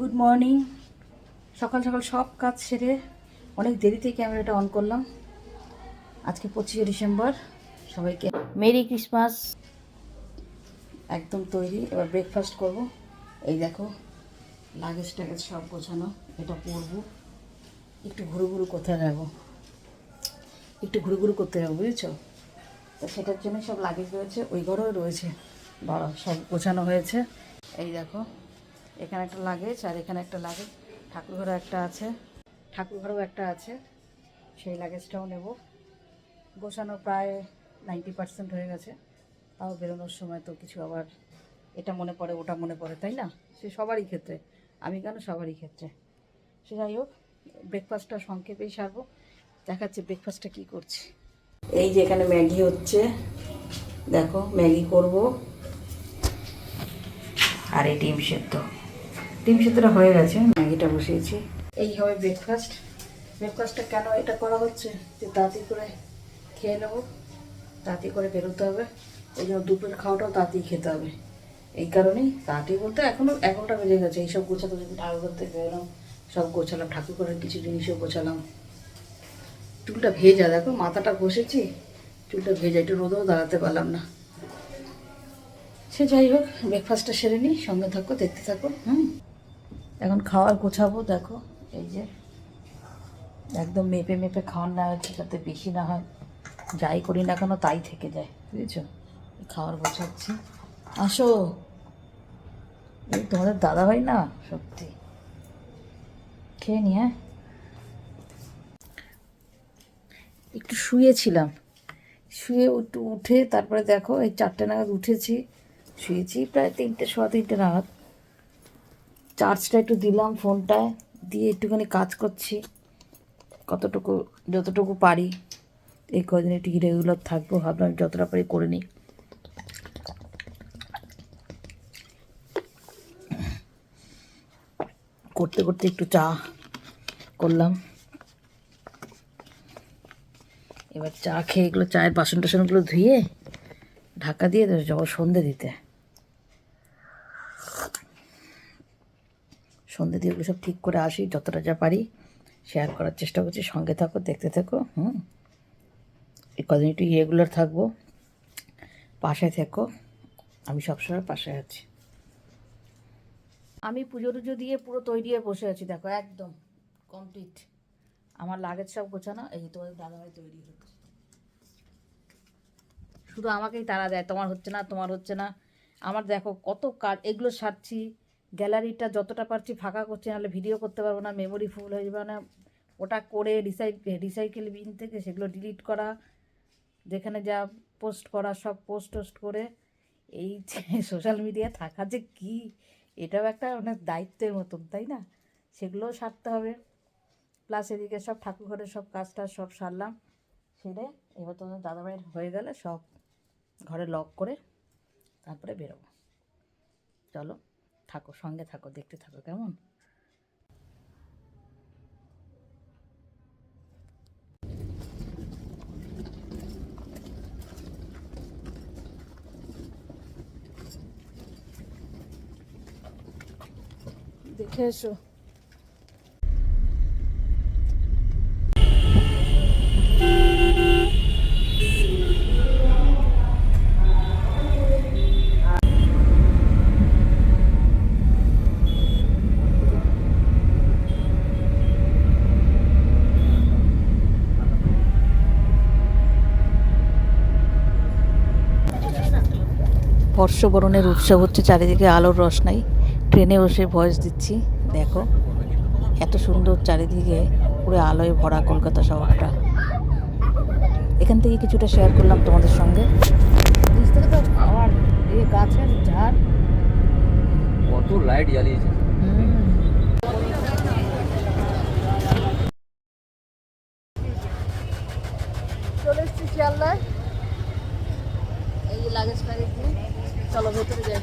Good morning সকাল সকাল সব কাজ সেরে অনেক দেরিতে ক্যামেরাটা অন করলাম। আজকে পঁচিশে ডিসেম্বর, সবাইকে মেরি ক্রিসমাস একদম তৈরি, এবার ব্রেকফাস্ট করব। এই দেখো লাগেজ টাগেজ সব গোছানো, এটা পরবো। একটু ঘুরু ঘুরু কোথায় যাব। একটু ঘুরু ঘুরু করতে যাব, বুঝেছ? তো সেটার জন্য সব লাগেজ রয়েছে, ওই ঘরেও রয়েছে। বড় সব গোছানো হয়েছে। এই দেখো এখানে একটা লাগেজ আর এখানে একটা লাগেজ। ঠাকুর ঘরে একটা আছে। ঠাকুর ঘরেও একটা আছে। সেই লাগেজটাও নেব। গোছানো প্রায় নাইনটি পার্সেন্ট হয়ে গেছে। তাও বেরোনোর সময় তো কিছু আবার এটা মনে পড়ে, ওটা মনে পড়ে, তাই না? সে সবারই ক্ষেত্রে। আমি কেন সবারই ক্ষেত্রে? সে যাই হোক ব্রেকফাস্টটা সংক্ষেপেই সারবো। দেখাচ্ছে ব্রেকফাস্টটা কী করছি। এই যে এখানে ম্যাগি হচ্ছে। দেখো, ম্যাগি করব। আর এই ডিম সেদ্ধ। ডিম সেদ্ধটা হয়ে গেছে, ম্যাগিটা বসিয়েছি। এই হবে ব্রেকফাস্ট ব্রেকফাস্টটা কেন এটা করা হচ্ছে? যে তাড়াতাড়ি করে খেয়ে নেব, তাড়াতাড়ি করে বেরোতে হবে। ওই জন্য দুপুরের খাওয়াটাও তাড়াতাড়ি খেতে হবে। এই কারণেই তাড়াতাড়ি বলতে এখনও এগারোটা বেজে গেছে। এইসব গোছাতে ঠাকুর করতে বেরোলাম, সব গোছালাম ঠাকুর কিছু জিনিসও গোছালাম। চুলটা ভেজা, দেখো মাথাটা ঘষেছি, চুলটা ভেজা, একটু রোদেও দাঁড়াতে পারলাম না। সে যাই হোক ব্রেকফাস্টটা সেরে নিই, সঙ্গে থাকো, দেখতে থাকো, হুম? এখন খাওয়ার গোছাবো, দেখো। এই যে, একদম মেপে মেপে খাওয়ার না হচ্ছে যাতে বেশি না হয়। যাই করি না কেন, তাই থেকে যায়, বুঝেছ? খাওয়ার গোছাচ্ছি। আসো। এই তোমাদের দাদা ভাই না, সত্যি। খেয়ে নি হ্যাঁ? একটু শুয়েছিলাম। শুয়ে একটু উঠে, তারপরে দেখো, এই চারটে নাগাদ উঠেছি। শুয়েছি প্রায় তিনটে, সোয়া তিনটে নাগাদ। চার্জটা একটু দিলাম ফোনটায়, দিয়ে একটুখানি কাজ করছি, কতটুকু, যতটুকু পারি। এই কদিন একটু রেগুলার থাকব, ভাবলাম যতটা পারি করে নিই। করতে করতে একটু চা করলাম। এবার চা খেয়ে এগুলো চায়ের বাসন টাসনগুলো ধুয়ে ঢাকা দিয়ে যাব সন্ধে দিতে। সন্ধে দিয়ে সব ঠিক করে আসি, যতটা যা পারি। শেয়ার করার চেষ্টা করছি, সঙ্গে থাকো, দেখতে থাকো, হুম। এই কদিন একটু রেগুলার থাকব। পাশে থেকো, আমি সবসময় পাশে আছি। আমি পুজো টুজো দিয়ে পুরো তৈরি হয়ে বসে আছি, দেখো, একদম কমপ্লিট আমার লাগেজ সব গোছানো, এই যে তোমাদের দাদাভাই তৈরি হচ্ছে শুধু আমাকেই তারা দেয়, তোমার হচ্ছে না, তোমার হচ্ছে না। আমার দেখো কত কাজ, এগুলো সারছি গ্যালারিটা যতটা পারছি ফাঁকা করছি, নাহলে ভিডিও করতে পারব না মেমোরি ফুল হয়ে যাবে না। ওটা করে রিসাই রিসাইকেল বিন থেকে সেগুলো ডিলিট করা, যেখানে যা পোস্ট করা, সব পোস্ট টোস্ট করে, এই সোশ্যাল মিডিয়া থাকা যে কী? এটাও একটা অনেক দায়িত্বের মতন, তাই না? সেগুলোও সারতে হবে। প্লাস এদিকে সব ঠাকুর ঘরের সব কাজ টাজ সব সারলাম, সেরে এবার তোমাদের দাদাভাইয়ের হয়ে গেলে সব ঘরে লক করে তারপরে বেরোবো। চলো। থাকো সঙ্গে থাকো দেখতে থাকো কেমন? দেখে এসো। বর্ষবরণের উৎসব হচ্ছে চারিদিকে আলোর রসনাই ট্রেনে বসে ভয়েস দিচ্ছি দেখো এত সুন্দর চারিদিকে পুরো আলোয় ভরা কলকাতা শহরটা। এখান থেকে কিছুটা শেয়ার করলাম তোমাদের সঙ্গে। এই গাছের ঝাড় কত লাইট জ্বালিয়েছে। চলে এসছি শিয়ালদায়। এই লাগেজ নিয়ে চলো ভেতরে যাই